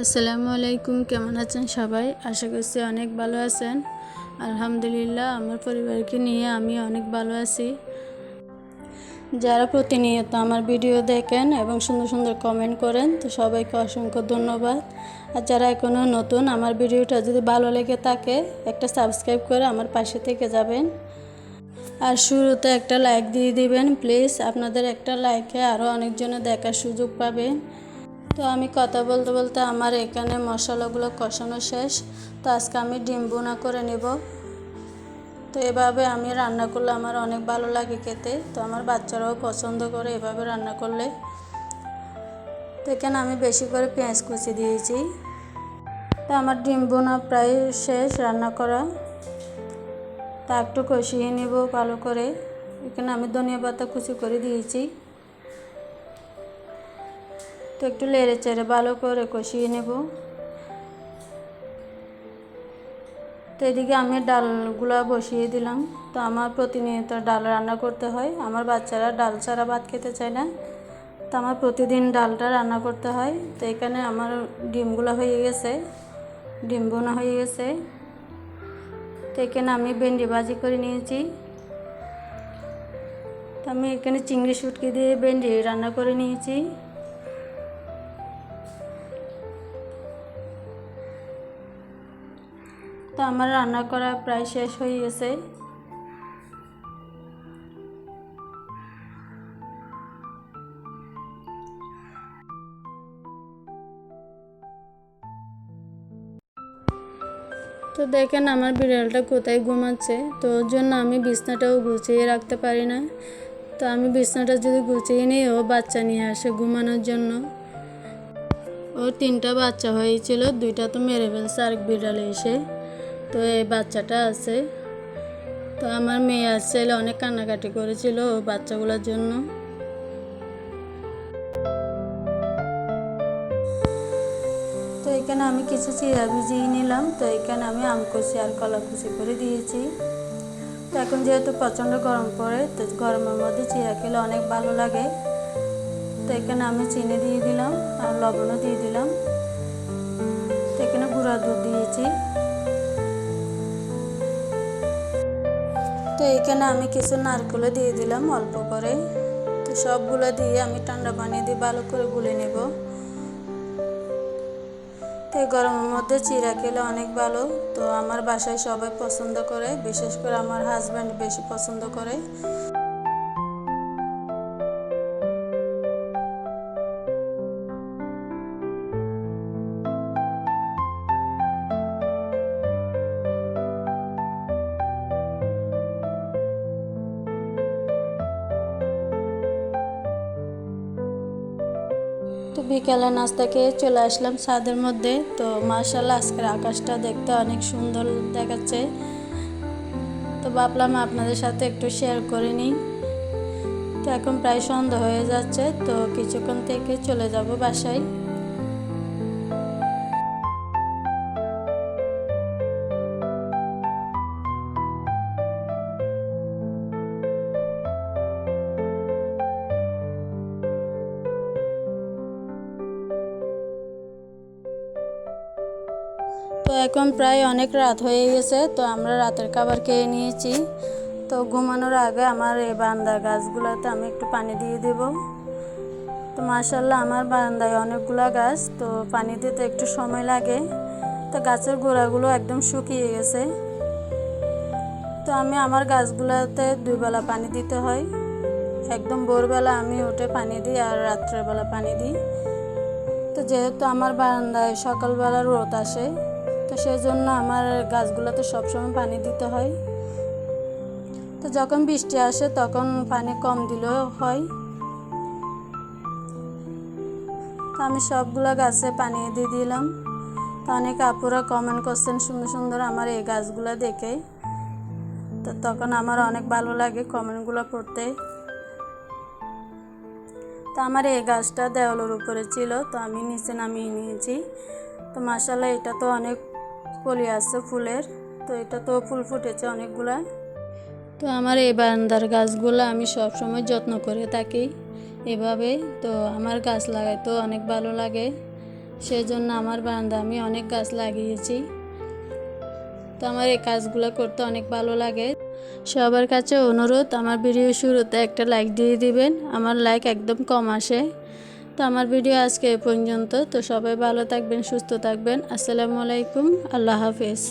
আসসালামু আলাইকুম, কেমন আছেন সবাই? আশা করছি অনেক ভালো আছেন। আলহামদুলিল্লাহ, আমার পরিবারকে নিয়ে আমি অনেক ভালো আছি। যারা প্রতিনিয়ত আমার ভিডিও দেখেন এবং সুন্দর সুন্দর কমেন্ট করেন, তো সবাইকে অসংখ্য ধন্যবাদ। আর যারা এখনও নতুন, আমার ভিডিওটা যদি ভালো লেগে থাকে, একটা সাবস্ক্রাইব করে আমার পাশে থেকে যাবেন। আর শুরুতে একটা লাইক দিয়ে দিবেন প্লিজ আপনাদের একটা লাইকে আরও অনেকজনে দেখার সুযোগ পাবেন। তো আমি কথা বলতে বলতে আমার এখানে মশলাগুলো কষানো শেষ। তো আজকে আমি ডিম বোনা করে নেব। তো এভাবে আমি রান্না করলে আমার অনেক ভালো লাগে খেতে। তো আমার বাচ্চারাও পছন্দ করে এভাবে রান্না করলে। তো এখানে আমি বেশি করে পেঁয়াজ কুচি দিয়েছি। তো আমার ডিম বোনা প্রায় শেষ রান্না করা। তা একটু কষিয়ে নেব ভালো করে। এখানে আমি ধনিয়া পাতা কুচি করে দিয়েছি। তো একটু লেড়ে চেড়ে ভালো করে কষিয়ে নেব। তো এদিকে আমি ডালগুলো বসিয়ে দিলাম। তো আমার প্রতিনিয়ত ডাল রান্না করতে হয়। আমার বাচ্চারা ডাল ছাড়া ভাত খেতে চায় না। তো আমার প্রতিদিন ডালটা রান্না করতে হয়। তো এখানে আমার ডিমগুলো হয়ে গেছে। ডিম বোনা হয়ে গেছে। তো এখানে আমি ভেন্ডি ভাজি করে নিয়েছি। তো আমি এখানে চিংড়ি শুটকি দিয়ে ভেন্ডি রান্না করে নিয়েছি। আমার রান্না করা প্রায় শেষ হয়ে গেছে। তো দেখেন আমার বিড়ালটা কোথায় ঘুমাচ্ছে। তো ওর জন্য আমি বিছনাটাও গুছিয়ে রাখতে পারি না। তো আমি বিছনাটা যদি গুছিয়ে নিই, ও বাচ্চা নিয়ে আসে ঘুমানোর জন্য। ওর তিনটা বাচ্চা হয়েছিল, দুইটা তো মেরে ফেলছে আরেক বিড়ালে এসে। তো এই বাচ্চাটা আছে। তো আমার মেয়ে আর ছেলে অনেক কান্নাকাটি করেছিল বাচ্চাগুলোর জন্য। তো এখানে আমি কিছু চিরা ভিজিয়ে নিলাম। তো এখানে আমি আম কুচি আর কলা কুচি করে দিয়েছি। তো এখন যেহেতু প্রচণ্ড গরম পড়ে, তো গরমের মধ্যে চিরা খেলে অনেক ভালো লাগে। তো এখানে আমি চিনি দিয়ে দিলাম আর লবণও দিয়ে দিলাম। তো এখানে গুঁড়া দুধ দিয়েছি। তো এখানে আমি কিছু নারকেলও দিয়ে দিলাম অল্প করে। তো সবগুলো দিয়ে আমি ঠান্ডা পানি দিয়ে ভালো করে গুলে নেব। তো এই গরমের মধ্যে চিরা খেলে অনেক ভালো। তো আমার বাসায় সবাই পছন্দ করে, বিশেষ করে আমার হাজব্যান্ড বেশি পছন্দ করে। তো বিকেলে নাস্তা খেয়ে চলে আসলাম ছাদের মধ্যে। তো মার্শাল্লাহ আজকের আকাশটা দেখতে অনেক সুন্দর দেখাচ্ছে। তো ভাবলাম আপনাদের সাথে একটু শেয়ার করে নিই। তো এখন প্রায় সন্ধ্যা হয়ে যাচ্ছে, তো কিছুক্ষণ থেকে চলে যাব বাসায়। তো এখন প্রায় অনেক রাত হয়ে গেছে, তো আমরা রাতের খাবার খেয়ে নিয়েছি। তো ঘুমানোর আগে আমার এই বান্দা গাছগুলোতে আমি একটু পানি দিয়ে দেব। তো মার্শাল্লাহ আমার বারান্দায় অনেকগুলো গাছ, তো পানি দিতে একটু সময় লাগে। তো গাছের গোড়াগুলো একদম শুকিয়ে গেছে। তো আমি আমার গাছগুলোতে দুইবেলা পানি দিতে হয়। একদম ভোরবেলা আমি উঠে পানি দিই আর রাত্রেবেলা পানি দিই। তো যেহেতু আমার বারান্দায় সকালবেলা রোদ আসে তো সেই জন্য আমার গাছগুলোতে সবসময় পানি দিতে হয়। তো যখন বৃষ্টি আসে তখন পানি কম দিলেও হয়। তো আমি সবগুলো গাছে পানি দিয়ে দিলাম। তো অনেক আপুরা কমেন্ট করছেন সুন্দর সুন্দর আমার এই গাছগুলো দেখে। তো তখন আমার অনেক ভালো লাগে কমেন্টগুলো পড়তে। তো আমার এই গাছটা দেওয়ালের উপরে ছিল, তো আমি নিচে নামিয়ে নিয়েছি। তো মাসাল্লাহ এটা তো অনেক কলি আছে ফুলের, তো এটা তো ফুল ফুটেছে অনেকগুলা। তো আমার এই বারান্দার গাছগুলো আমি সবসময় যত্ন করে থাকি এভাবে। তো আমার গাছ লাগাইতেও অনেক ভালো লাগে সেই জন্য আমার বারান্দা আমি অনেক গাছ লাগিয়েছি। তো আমার এই কাজগুলো করতে অনেক ভালো লাগে। সবার কাছে অনুরোধ, আমার ভিডিও শুরুতে একটা লাইক দিয়ে দিবেন, আমার লাইক একদম কম আসে। তো আমার ভিডিও আজকে এ পর্যন্ত। তো সবাই ভালো থাকবেন, সুস্থ থাকবেন। আসসালামু আলাইকুম, আল্লাহ হাফেজ।